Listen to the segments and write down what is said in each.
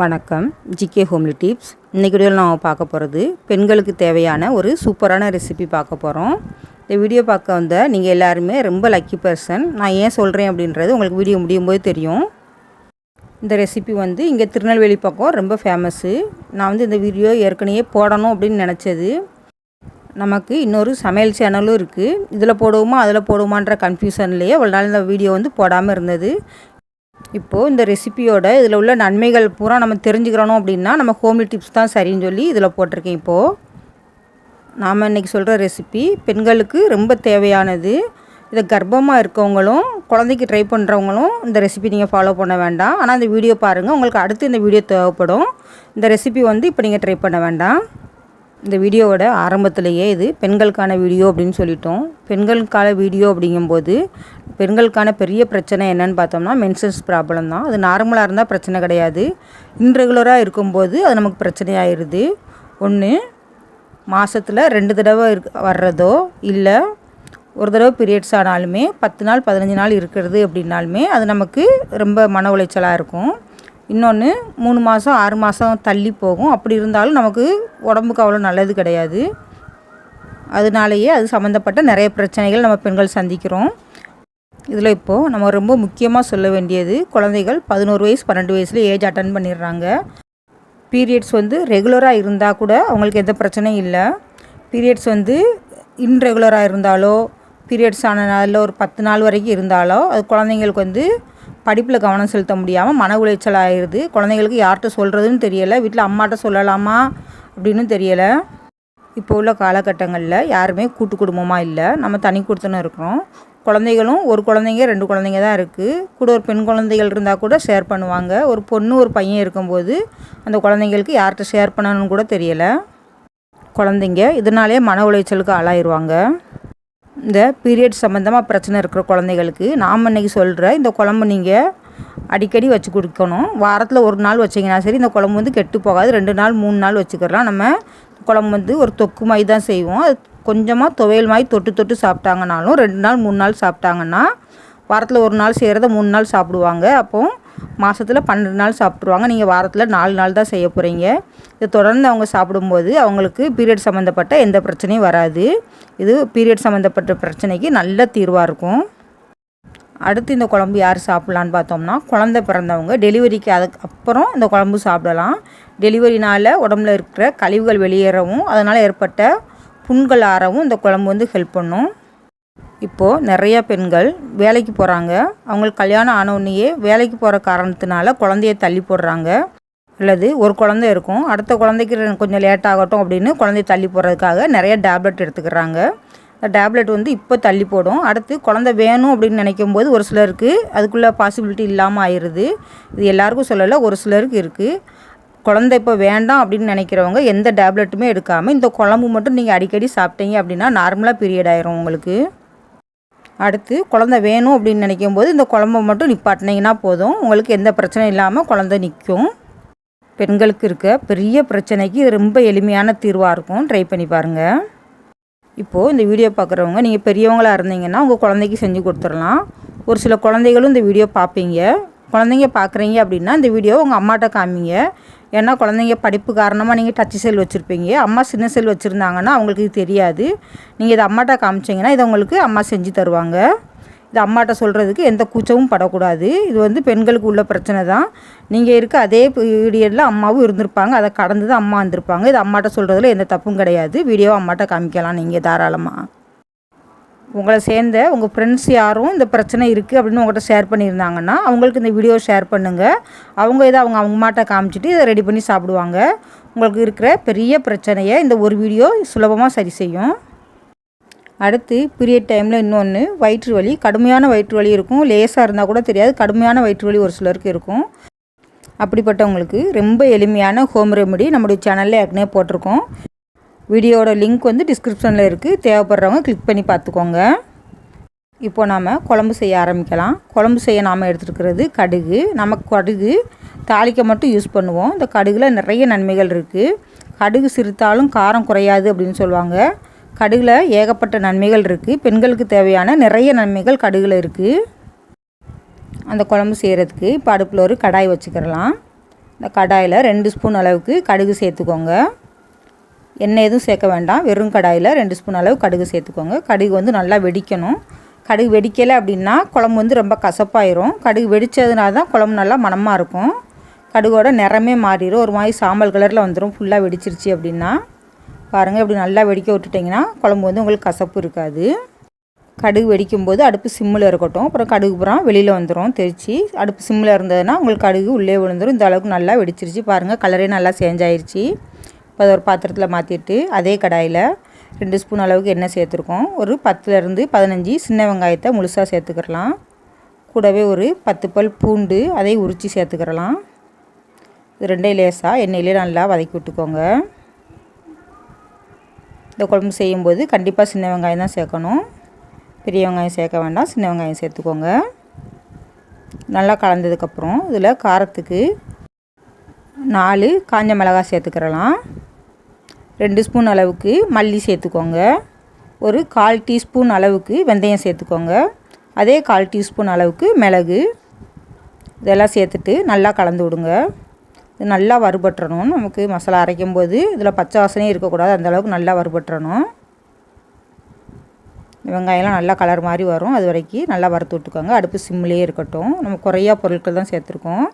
வணக்கம். GK homely tips. இன்றைக்கு வீடியோவில் நாம் பார்க்க போகிறது பெண்களுக்கு தேவையான ஒரு சூப்பரான ரெசிபி பார்க்க போகிறோம் இந்த வீடியோ பார்க்க வந்த நீங்கள் எல்லாருமே ரொம்ப லக்கி பர்சன் நான் ஏன் சொல்கிறேன் அப்படின்றது உங்களுக்கு வீடியோ முடியும் போது தெரியும். இந்த ரெசிபி வந்து இங்கே திருநெல்வேலி பக்கம் ரொம்ப ஃபேமஸ்ஸு நான் வந்து இந்த வீடியோ ஏற்கனவே போடணும் அப்படின்னு நினச்சது. நமக்கு இன்னொரு சமையல் சேனலும் இருக்குது இதில் போடுவோமா அதில் போடுவோமான்ற கன்ஃபியூஷன்லேயே ஒரு நாள் இந்த வீடியோ வந்து போடாமல் இருந்தது. இப்போது இந்த ரெசிபியோட இதில் உள்ள நன்மைகள் பூரா நம்ம தெரிஞ்சுக்கிறோம் அப்படின்னா நம்ம ஹோம்லி டிப்ஸ் தான் சரின்னு சொல்லி இதில் போட்டிருக்கேன் இப்போது நாம் இன்றைக்கி சொல்கிற ரெசிபி பெண்களுக்கு ரொம்ப தேவையானது. இதை கர்ப்பமாக இருக்கவங்களும் குழந்தைக்கு ட்ரை பண்ணுறவங்களும் இந்த ரெசிபி நீங்கள் ஃபாலோ பண்ண வேண்டாம். ஆனால் இந்த வீடியோ பாருங்கள் உங்களுக்கு அடுத்து இந்த வீடியோ தேவைப்படும். இந்த ரெசிபி வந்து இப்போ நீங்கள் ட்ரை பண்ண வேண்டாம். இந்த வீடியோவோட ஆரம்பத்திலேயே இது பெண்களுக்கான வீடியோ அப்படின்னு சொல்லிட்டோம். பெண்களுக்கான வீடியோ அப்படிங்கும்போது பெண்களுக்கான பெரிய பிரச்சனை என்னன்னு பார்த்தோம்னா மென்சன்ஸ் ப்ராப்ளம் தான். அது நார்மலாக இருந்தால் பிரச்சனை கிடையாது. இன்ரெகுலராக இருக்கும்போது அது நமக்கு பிரச்சனையாயிருது. ஒன்று மாதத்தில் ரெண்டு தடவை இருக் வர்றதோ இல்லை ஒரு தடவை பீரியட்ஸ் ஆனாலுமே பத்து நாள் பதினஞ்சு நாள் இருக்கிறது அப்படின்னாலுமே அது நமக்கு ரொம்ப மன உளைச்சலாக இருக்கும். இன்னொன்று மூணு மாதம் ஆறு மாதம் தள்ளி போகும். அப்படி இருந்தாலும் நமக்கு உடம்புக்கு அவ்வளோ நல்லது கிடையாது. அதனாலேயே அது சம்மந்தப்பட்ட நிறைய பிரச்சனைகள் நம்ம பெண்கள் சந்திக்கிறோம். இதில் இப்போது நம்ம ரொம்ப முக்கியமாக சொல்ல வேண்டியது குழந்தைகள் பதினோரு வயசு பன்னெண்டு வயசுல ஏஜ் அட்டன் பண்ணிடுறாங்க. பீரியட்ஸ் வந்து ரெகுலராக இருந்தால் கூட அவங்களுக்கு எந்த பிரச்சனையும் இல்லை. பீரியட்ஸ் வந்து இன்ரெகுலராக இருந்தாலோ பீரியட்ஸ் ஆன நாளில் ஒரு பத்து நாள் வரைக்கும் இருந்தாலோ அது குழந்தைங்களுக்கு வந்து படிப்பில் கவனம் செலுத்த முடியாமல் மன உளைச்சல் ஆயிடுது. குழந்தைங்களுக்கு யார்கிட்ட சொல்கிறதுன்னு தெரியலை. வீட்டில் அம்மாட்ட சொல்லலாமா அப்படின்னு தெரியலை. இப்போ உள்ள காலகட்டங்களில் யாருமே கூட்டு குடும்பமாக இல்லை. நம்ம தனி கொடுத்துன்னு இருக்கிறோம். குழந்தைகளும் ஒரு குழந்தைங்க ரெண்டு குழந்தைங்க தான் இருக்குது கூட ஒரு பெண் குழந்தைகள் இருந்தால் கூட ஷேர் பண்ணுவாங்க. ஒரு பொண்ணு ஒரு பையன் இருக்கும்போது அந்த குழந்தைங்களுக்கு யார்கிட்ட ஷேர் பண்ணணும்னு கூட தெரியலை. குழந்தைங்க இதனாலே மன உளைச்சலுக்கு ஆளாயிருவாங்க. இந்த பீரியட் சம்மந்தமாக பிரச்சனை இருக்கிற குழந்தைகளுக்கு நாம் இன்றைக்கி சொல்கிற இந்த குழம்பு நீங்கள் அடிக்கடி வச்சு கொடுக்கணும். வாரத்தில் ஒரு நாள் வச்சிங்கன்னா சரி இந்த குழம்பு வந்து கெட்டு போகாது. ரெண்டு நாள் மூணு நாள் வச்சுக்கிறலாம் நம்ம குழம்பு வந்து ஒரு தொக்கு மாதிரி தான் செய்வோம். அது கொஞ்சமாக துவையல் மாதிரி தொட்டு தொட்டு சாப்பிட்டாங்கனாலும் ரெண்டு நாள் மூணு நாள் சாப்பிட்டாங்கன்னா வாரத்தில் ஒரு நாள் செய்கிறத மூணு நாள் சாப்பிடுவாங்க. அப்போது மாதத்தில் பன்னெண்டு நாள் சாப்பிட்ருவாங்க நீங்கள் வாரத்தில் நாலு நாள் தான் செய்ய போகிறீங்க இதை தொடர்ந்து அவங்க சாப்பிடும்போது அவங்களுக்கு பீரியட் சம்மந்தப்பட்ட எந்த பிரச்சனையும் வராது. இது பீரியட் சம்மந்தப்பட்ட பிரச்சனைக்கு நல்ல தீர்வாக இருக்கும். அடுத்து இந்த குழம்பு யார் சாப்பிட்லான்னு பார்த்தோம்னா குழந்த பிறந்தவங்க. டெலிவரிக்கு அதுக்கு அப்புறம் இந்த குழம்பு சாப்பிடலாம். டெலிவரினால் உடம்புல இருக்கிற கழிவுகள் வெளியேறவும் அதனால் ஏற்பட்ட புண்கள் ஆறவும் இந்த குழம்பு வந்து ஹெல்ப் பண்ணும். இப்போது நிறைய பெண்கள் வேலைக்கு போகிறாங்க அவங்களுக்கு கல்யாணம் ஆனவுடனேயே வேலைக்கு போகிற காரணத்தினால குழந்தைய தள்ளி போடுறாங்க. அல்லது ஒரு குழந்தை இருக்கும். அடுத்த குழந்தைக்கு கொஞ்சம் லேட் ஆகட்டும் அப்படின்னு குழந்தைய தள்ளி போடுறதுக்காக நிறைய டேப்லெட் எடுத்துக்கிறாங்க. அந்த டேப்லெட் வந்து இப்போ தள்ளி போடும். அடுத்து குழந்த வேணும் அப்படின்னு நினைக்கும் போது ஒரு சிலருக்கு அதுக்குள்ளே பாசிபிலிட்டி இல்லாமல் ஆயிடுது இது எல்லாருக்கும் சொல்லலை ஒரு சிலருக்கு இருக்குது குழந்த இப்போ வேண்டாம் அப்படின்னு நினைக்கிறவங்க எந்த டேப்லெட்டுமே எடுக்காமல் இந்த குழம்பு மட்டும் நீங்கள் அடிக்கடி சாப்பிட்டீங்க அப்படின்னா நார்மலாக பீரியட் ஆயிரும் உங்களுக்கு. அடுத்து குழந்த வேணும் அப்படின்னு நினைக்கும் போது இந்த குழம்ப மட்டும் நிப்பாட்டினீங்கன்னா போதும். உங்களுக்கு எந்த பிரச்சனையும் இல்லாமல் குழந்த நிற்கும் பெண்களுக்கு இருக்க பெரிய பிரச்சனைக்கு இது ரொம்ப எளிமையான தீர்வாக இருக்கும். ட்ரை பண்ணி பாருங்கள் இப்போது இந்த வீடியோ பார்க்குறவங்க நீங்கள் பெரியவங்களாக இருந்தீங்கன்னா உங்கள் குழந்தைக்கு செஞ்சு கொடுத்துடலாம். ஒரு சில குழந்தைகளும் இந்த வீடியோ பார்ப்பீங்க குழந்தைங்க பார்க்குறீங்க அப்படின்னா இந்த வீடியோ உங்கள் அம்மாட்ட காமிங்க. ஏன்னா குழந்தைங்க படிப்பு காரணமாக நீங்கள் டச் செல் வச்சுருப்பீங்க. அம்மா சின்ன செல் வச்சுருந்தாங்கன்னா அவங்களுக்கு இது தெரியாது. நீங்கள் இதை அம்மாட்ட காமிச்சிங்கன்னா இதை உங்களுக்கு அம்மா செஞ்சு தருவாங்க. இது அம்மாட்ட சொல்கிறதுக்கு எந்த கூச்சமும் படக்கூடாது. இது வந்து பெண்களுக்கு உள்ள பிரச்சனை தான். நீங்கள் இருக்க அதே பீரியடில் அம்மாவும் இருந்திருப்பாங்க. அதை கடந்து தான் அம்மா வந்திருப்பாங்க. இது அம்மாட்ட சொல்கிறதுல எந்த தப்பும் கிடையாது. வீடியோவை அம்மாட்ட காமிக்கலாம் நீங்கள் தாராளமாக உங்களை சேர்ந்த உங்கள் ஃப்ரெண்ட்ஸ் யாரும் இந்த பிரச்சனை இருக்குது அப்படின்னு உங்கள்கிட்ட ஷேர் பண்ணியிருந்தாங்கன்னா அவங்களுக்கு இந்த வீடியோ ஷேர் பண்ணுங்கள் அவங்க இதை அவங்க அவங்க மாட்ட காமிச்சிட்டு இதை ரெடி பண்ணி சாப்பிடுவாங்க. உங்களுக்கு இருக்கிற பெரிய பிரச்சனையை இந்த ஒரு வீடியோ சுலபமாக சரி செய்யும். அடுத்து பீரியட் டைமில் இன்னொன்று வயிற்று வலி. கடுமையான வயிற்று வலி இருக்கும். லேசாக இருந்தால் கூட தெரியாது. கடுமையான வயிற்று வலி ஒரு சிலருக்கு இருக்கும். அப்படிப்பட்டவங்களுக்கு ரொம்ப எளிமையான ஹோம் ரெமெடி நம்முடைய சேனலில் ஏற்கனவே போட்டிருக்கோம். வீடியோட லிங்க் வந்து டிஸ்கிரிப்ஷனில் இருக்குது தேவைப்படுறவங்க கிளிக் பண்ணி பார்த்துக்கோங்க. இப்போ நாம் குழம்பு செய்ய ஆரம்பிக்கலாம். குழம்பு செய்ய நாம் எடுத்துருக்கிறது கடுகு. நமக்கு கடுகு தாளிக்க மட்டும் யூஸ் பண்ணுவோம். இந்த கடுகில் நிறைய நன்மைகள் இருக்குது கடுகு சிரித்தாலும் காரம் குறையாது அப்படின்னு சொல்லுவாங்க. கடுகில் ஏகப்பட்ட நன்மைகள் இருக்குது பெண்களுக்கு தேவையான நிறைய நன்மைகள் கடுகில் இருக்குது அந்த குழம்பு செய்கிறதுக்கு இப்போ அடுப்பில் ஒரு கடாய் வச்சுக்கிறலாம் இந்த கடாயில் ரெண்டு ஸ்பூன் அளவுக்கு கடுகு சேர்த்துக்கோங்க. எண்ணெய் எதுவும் சேர்க்க வேண்டாம். வெறும் கடாயில் ரெண்டு ஸ்பூன் அளவு கடுகு சேர்த்துக்கோங்க. கடுகு வந்து நல்லா வெடிக்கணும். கடுகு வெடிக்கலை அப்படின்னா குழம்பு வந்து ரொம்ப கசப்பாயிரும். கடுகு வெடித்ததுனால தான் குழம்பு நல்லா மணமாக இருக்கும். கடுகோட நிறமே மாறிடும் ஒரு மாதிரி சாம்பல் கலரில் வந்துடும் ஃபுல்லாக வெடிச்சிருச்சு அப்படின்னா. பாருங்கள் இப்படி நல்லா வெடிக்க விட்டுட்டிங்கன்னா குழம்பு வந்து உங்களுக்கு கசப்பு இருக்காது. கடுகு வெடிக்கும்போது அடுப்பு சிம்மில் இருக்கட்டும். அப்புறம் கடுகு புறம் வெளியில் வந்துடும் தெரிச்சு அடுப்பு சிம்மில் இருந்ததுன்னா உங்களுக்கு கடுகு உள்ளே விழுந்துடும் இந்த அளவுக்கு நல்லா வெடிச்சிருச்சு. பாருங்கள் கலரே நல்லா சேஞ்ச் ஆயிடுச்சு இப்போ அதை ஒரு பாத்திரத்தில் மாற்றிட்டு அதே கடாயில் ரெண்டு ஸ்பூன் அளவுக்கு எண்ணெய் சேர்த்துருக்கோம். ஒரு பத்துலேருந்து பதினஞ்சு சின்ன வெங்காயத்தை முழுசாக சேர்த்துக்கிறலாம். கூடவே ஒரு பத்து பல் பூண்டு அதை உரித்து சேர்த்துக்கிறலாம். இது ரெண்டே லேசாக எண்ணெயிலே நல்லா வதக்கி விட்டுக்கோங்க. இந்த குழம்பு செய்யும்போது கண்டிப்பாக சின்ன வெங்காயம் தான் சேர்க்கணும். பெரிய வெங்காயம் சேர்க்க வேண்டாம் சின்ன வெங்காயம் சேர்த்துக்கோங்க. நல்லா கலந்ததுக்கப்புறம் இதில் காரத்துக்கு நாலு காஞ்ச மிளகாய் சேர்த்துக்கிறலாம். ரெண்டு ஸ்பூன் அளவுக்கு மல்லி சேர்த்துக்கோங்க. ஒரு கால் டீஸ்பூன் அளவுக்கு வெந்தயம் சேர்த்துக்கோங்க. அதே கால் டீஸ்பூன் அளவுக்கு மிளகு. இதெல்லாம் சேர்த்துட்டு நல்லா கலந்து விடுங்க. இது நல்லா வறுபட்டுறணும். நமக்கு மசாலா அரைக்கும் போது இதில் பச்சை வாசனையும் இருக்கக்கூடாது. அந்தளவுக்கு நல்லா வறுபட்டுறணும். வெங்காயம்லாம் நல்லா கலர் மாதிரி வரும். அது வரைக்கும் நல்லா வறுத்து விட்டுக்கோங்க. அடுப்பு சிம்லேயே இருக்கட்டும். நம்ம குறையா பொருட்கள் தான் சேர்த்துருக்கோம்.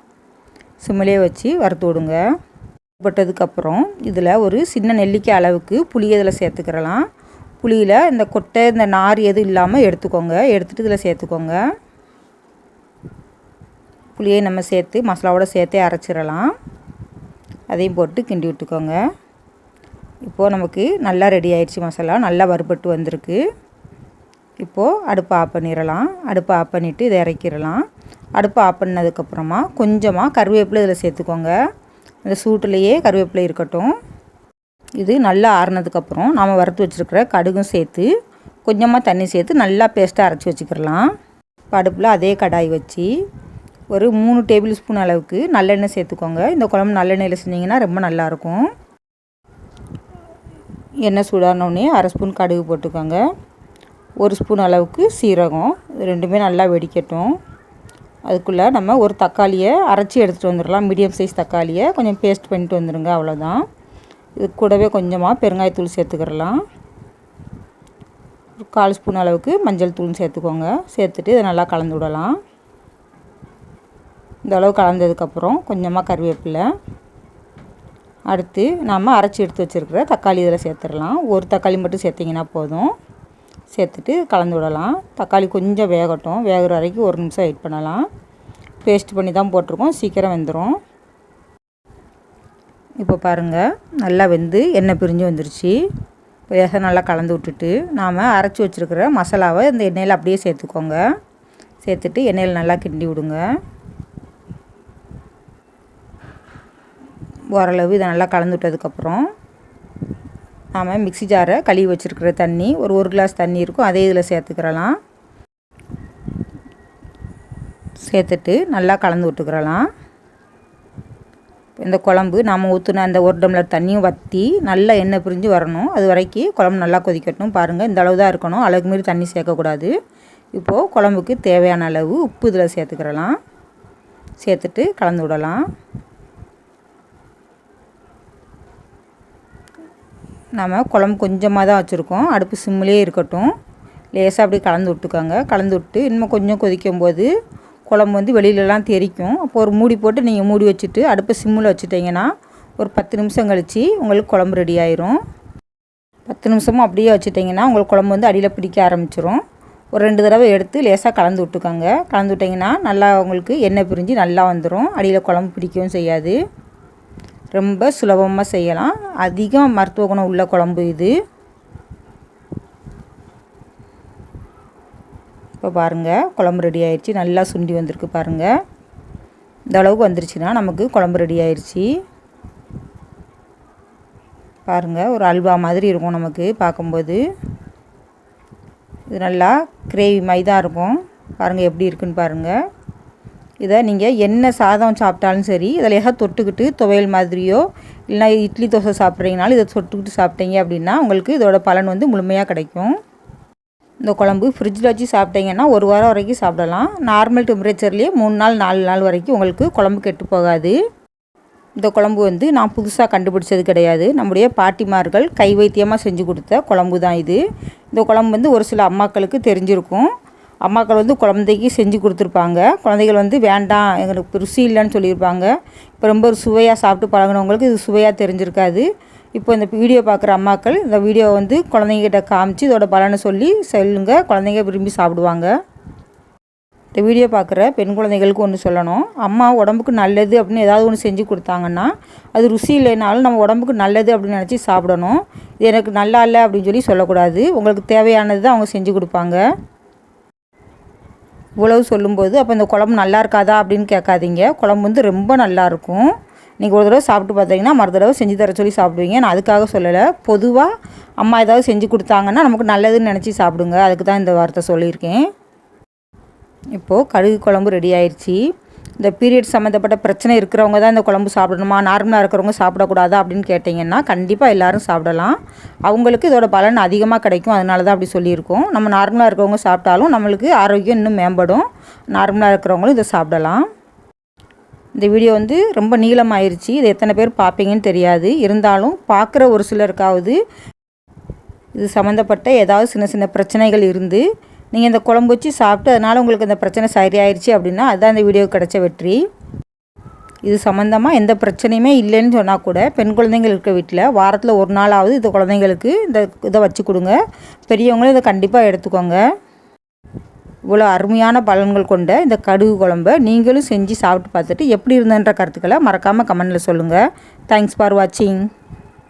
சிம்மிலே வச்சு வறுத்து விடுங்க. பட்டதுக்கப்புறம் இதில் ஒரு சின்ன நெல்லிக்காய் அளவுக்கு புளியை இதில் சேர்த்துக்கிறலாம். புளியில் இந்த கொட்டை இந்த நார் எதுவும் இல்லாமல் எடுத்துக்கோங்க. எடுத்துகிட்டு இதில் சேர்த்துக்கோங்க. புளியை நம்ம சேர்த்து மசாலாவோட சேர்த்தே அரைச்சிடலாம். அதையும் போட்டு கிண்டி விட்டுக்கோங்க. இப்போது நமக்கு நல்லா ரெடி ஆயிடுச்சு மசாலா. நல்லா வறுபட்டு வந்திருக்கு. இப்போது அடுப்பை ஆஃப் பண்ணிடலாம். அடுப்பை ஆஃப் பண்ணிவிட்டு இதை இறக்கிடலாம். அடுப்பை ஆஃப் பண்ணதுக்கப்புறமா கொஞ்சமாக கருவேப்பிலை இதில் சேர்த்துக்கோங்க. இந்த சூட்டுலேயே கருவேப்பிலை இருக்கட்டும். இது நல்லா ஆறுனதுக்கப்புறம் நாம் வறுத்து வச்சுருக்கிற கடுகும் சேர்த்து கொஞ்சமாக தண்ணி சேர்த்து நல்லா பேஸ்ட்டாக அரைச்சி வச்சுக்கிடலாம். இப்போ அடுப்பில் அதே கடாய் வச்சு ஒரு மூணு டேபிள் ஸ்பூன் அளவுக்கு நல்லெண்ணெய் சேர்த்துக்கோங்க. இந்த குழம்பு நல்லெண்ணெயில் செஞ்சிங்கன்னா ரொம்ப நல்லாயிருக்கும் எண்ணெய் சூடானோடனே அரை ஸ்பூன் கடுகு போட்டுக்கோங்க. ஒரு ஸ்பூன் அளவுக்கு சீரகம். ரெண்டுமே நல்லா வெடிக்கட்டும். அதுக்குள்ளே நம்ம ஒரு தக்காளியை அரைச்சி எடுத்துகிட்டு வந்துடலாம். மீடியம் சைஸ் தக்காளியை கொஞ்சம் பேஸ்ட் பண்ணிட்டு வந்துடுங்க அவ்வளோதான் இது கூடவே கொஞ்சமாக பெருங்காயத்தூள் சேர்த்துக்கிறலாம். ஒரு கால் ஸ்பூன் அளவுக்கு மஞ்சள் தூள் சேர்த்துக்கோங்க. சேர்த்துட்டு இதை நல்லா கலந்து விடலாம். இந்த அளவு கலந்ததுக்கப்புறம் கொஞ்சமாக கருவேப்பிலை. அடுத்து நாம் அரைச்சி எடுத்து வச்சுருக்கிற தக்காளி இதில் சேர்த்துடலாம். ஒரு தக்காளி மட்டும் சேர்த்திங்கன்னா போதும். சேர்த்துட்டு கலந்து விடலாம். தக்காளி கொஞ்சம் வேகட்டும். வேகிற வரைக்கும் ஒரு நிமிஷம் வெயிட் பண்ணலாம். பேஸ்ட் பண்ணி தான் போட்டிருக்கோம். சீக்கிரம் வெந்துடும் இப்போ பாருங்கள் நல்லா வெந்து எண்ணெய் பிரிஞ்சு வந்துருச்சு. வேக நல்லா கலந்து விட்டுட்டு நாம் அரைச்சி வச்சுருக்கிற மசாலாவை இந்த எண்ணெயில் அப்படியே சேர்த்துக்கோங்க. சேர்த்துட்டு எண்ணெயில் நல்லா கிண்டி விடுங்க. ஓரளவு இதை நல்லா கலந்து விட்டதுக்கப்புறம் நாம் மிக்சி ஜாரை கழுவி வச்சுருக்கிற தண்ணி ஒரு ஒரு கிளாஸ் தண்ணி இருக்கும். அதே இதில் சேர்த்துக்கிறலாம். சேர்த்துட்டு நல்லா கலந்து விட்டுக்கிறலாம். இந்த குழம்பு நாம் ஊற்றுன அந்த ஒரு டம்ளர் தண்ணியும் வற்றி நல்லா எண்ணெய் பிரிஞ்சு வரணும். அது வரைக்கும் குழம்பு நல்லா கொதிக்கட்டும். பாருங்கள் இந்த அளவு தான் இருக்கணும். அளவுக்கு மாரி தண்ணி சேர்க்கக்கூடாது. இப்போது குழம்புக்கு தேவையான அளவு உப்பு இதில் சேர்த்துக்கிறலாம். சேர்த்துட்டு கலந்து விடலாம். நம்ம குழம்பு கொஞ்சமாக தான் வச்சுருக்கோம். அடுப்பு சிம்மிலே இருக்கட்டும். லேசாக அப்படி கலந்து விட்டுக்கோங்க. கலந்து விட்டு இன்னும் கொஞ்சம் கொதிக்கும் போது குழம்பு வந்து வெளியிலலாம் தெரிக்கும். அப்போ ஒரு மூடி போட்டு நீங்கள் மூடி வச்சுட்டு அடுப்பை சிம்மில் வச்சுட்டிங்கன்னா ஒரு பத்து நிமிஷம் கழித்து உங்களுக்கு குழம்பு ரெடி ஆயிரும். பத்து நிமிஷமும் அப்படியே வச்சுட்டிங்கன்னா உங்களுக்கு குழம்பு வந்து அடியில் பிடிக்க ஆரம்பிச்சிரும். ஒரு ரெண்டு தடவை எடுத்து லேசாக கலந்து விட்டுக்கோங்க. கலந்து விட்டிங்கன்னா நல்லா உங்களுக்கு எண்ணெய் பிரிஞ்சு நல்லா வந்துடும் அடியில் குழம்பு பிடிக்கவும் செய்யாது. ரொம்ப சுலபமாக செய்யலாம். அதிகம் மருத்துவ குணம் உள்ள குழம்பு இது. இப்போ பாருங்கள் குழம்பு ரெடி ஆயிடுச்சு. நல்லா சுண்டி வந்திருக்கு பாருங்கள் இந்த அளவுக்கு வந்துருச்சுன்னா நமக்கு குழம்பு ரெடி ஆயிடுச்சு. பாருங்கள் ஒரு அல்வா மாதிரி இருக்கும் நமக்கு பார்க்கும்போது. இது நல்லா கிரேவி மாதிரி தான் இருக்கும். பாருங்கள் எப்படி இருக்குன்னு பாருங்கள் இதை நீங்கள் என்ன சாதம் சாப்பிட்டாலும் சரி இதில் ஏதாவது தொட்டுக்கிட்டு துவையல் மாதிரியோ இல்லைனா இட்லி தோசை சாப்பிட்றீங்கனாலும் இதை தொட்டுக்கிட்டு சாப்பிட்டீங்க அப்படின்னா உங்களுக்கு இதோட பலன் வந்து முழுமையாக கிடைக்கும். இந்த குழம்பு ஃப்ரிட்ஜில் வச்சு சாப்பிட்டீங்கன்னா ஒரு வாரம் வரைக்கும் சாப்பிடலாம். நார்மல் டெம்பரேச்சர்லேயே மூணு நாள் நாலு நாள் வரைக்கும் உங்களுக்கு குழம்பு கெட்டு போகாது. இந்த குழம்பு வந்து நான் புதுசாக கண்டுபிடிச்சது கிடையாது. நம்முடைய பாட்டிமார்கள் கை வைத்தியமாக செஞ்சு கொடுத்த குழம்பு தான் இது. இந்த குழம்பு வந்து ஒரு சில அம்மாக்களுக்கு தெரிஞ்சிருக்கும். அம்மாக்கள் வந்து குழந்தைக்கு செஞ்சு கொடுத்துருப்பாங்க. குழந்தைகள் வந்து வேண்டாம் எங்களுக்கு ருசி இல்லைன்னு சொல்லியிருப்பாங்க. இப்போ ரொம்ப சுவையாக சாப்பிட்டு பழகினவங்களுக்கு இது சுவையாக தெரிஞ்சிருக்காது. இப்போ இந்த வீடியோ பார்க்குற அம்மாக்கள் இந்த வீடியோ வந்து குழந்தைங்கிட்ட காமிச்சு இதோட பலனை சொல்லி சொல்லுங்கள் குழந்தைங்க விரும்பி சாப்பிடுவாங்க. இந்த வீடியோ பார்க்குற பெண் குழந்தைகளுக்கு ஒன்று சொல்லணும். அம்மா உடம்புக்கு நல்லது அப்படின்னு ஏதாவது ஒன்று செஞ்சு கொடுத்தாங்கன்னா அது ருசி இல்லைனாலும் நம்ம உடம்புக்கு நல்லது அப்படின்னு நினச்சி சாப்பிடணும். இது எனக்கு நல்லா இல்லை அப்படின்னு சொல்லி சொல்லக்கூடாது. உங்களுக்கு தேவையானது தான் அவங்க செஞ்சு கொடுப்பாங்க. இவ்வளவு சொல்லும்போது அப்போ இந்த குழம்பு நல்லா இருக்காதா அப்படின்னு கேட்காதீங்க. குழம்பு வந்து ரொம்ப நல்லாயிருக்கும் நீங்கள் ஒரு தடவை சாப்பிட்டு பார்த்தீங்கன்னா மறு தடவை செஞ்சு தர சொல்லி சாப்பிடுவீங்க. நான் அதுக்காக சொல்லலை. பொதுவாக அம்மா ஏதாவது செஞ்சு கொடுத்தாங்கன்னா நமக்கு நல்லதுன்னு நினச்சி சாப்பிடுங்க. அதுக்கு தான் இந்த வார்த்தை சொல்லியிருக்கேன். இப்போது கடுகு குழம்பு ரெடி ஆயிடுச்சு இந்த பீரியட் சம்மந்தப்பட்ட பிரச்சனை இருக்கிறவங்க தான் இந்த குழம்பு சாப்பிடணுமா? நார்மலாக இருக்கிறவங்க சாப்பிடக்கூடாதா அப்படின்னு கேட்டிங்கன்னா கண்டிப்பாக எல்லோரும் சாப்பிடலாம். அவங்களுக்கு இதோட பலன் அதிகமாக கிடைக்கும். அதனால தான் அப்படி சொல்லியிருக்கோம். நம்ம நார்மலாக இருக்கிறவங்க சாப்பிட்டாலும் நம்மளுக்கு ஆரோக்கியம் இன்னும் மேம்படும். நார்மலாக இருக்கிறவங்களும் இதை சாப்பிடலாம். இந்த வீடியோ வந்து ரொம்ப நீளமாயிருச்சு. இது எத்தனை பேர் பார்ப்பீங்கன்னு தெரியாது. இருந்தாலும் பார்க்குற ஒரு சிலருக்காவது இது சம்மந்தப்பட்ட ஏதாவது சின்ன சின்ன பிரச்சனைகள் இருந்து நீங்கள் இந்த குழம்பு வச்சு சாப்பிட்டு அதனால் உங்களுக்கு இந்த பிரச்சனை சரியாயிருச்சு அப்படின்னா அதுதான் இந்த வீடியோ கிடச்ச வெற்றி. இது சம்மந்தமாக எந்த பிரச்சனையுமே இல்லைன்னு சொன்னால் கூட பெண் குழந்தைங்கள் இருக்க வீட்டில் வாரத்தில் ஒரு நாளாவது இந்த குழந்தைங்களுக்கு இந்த இதை வச்சு கொடுங்க. பெரியவங்களும் இதை கண்டிப்பாக எடுத்துக்கோங்க. இவ்வளோ அருமையான பலன்கள் கொண்ட இந்த கடுகு குழம்ப நீங்களும் செஞ்சு சாப்பிட்டு பார்த்துட்டு எப்படி இருந்தன்ற கருத்துக்களை மறக்காமல் கமெண்டில் சொல்லுங்கள் தேங்க்ஸ் ஃபார் வாட்சிங்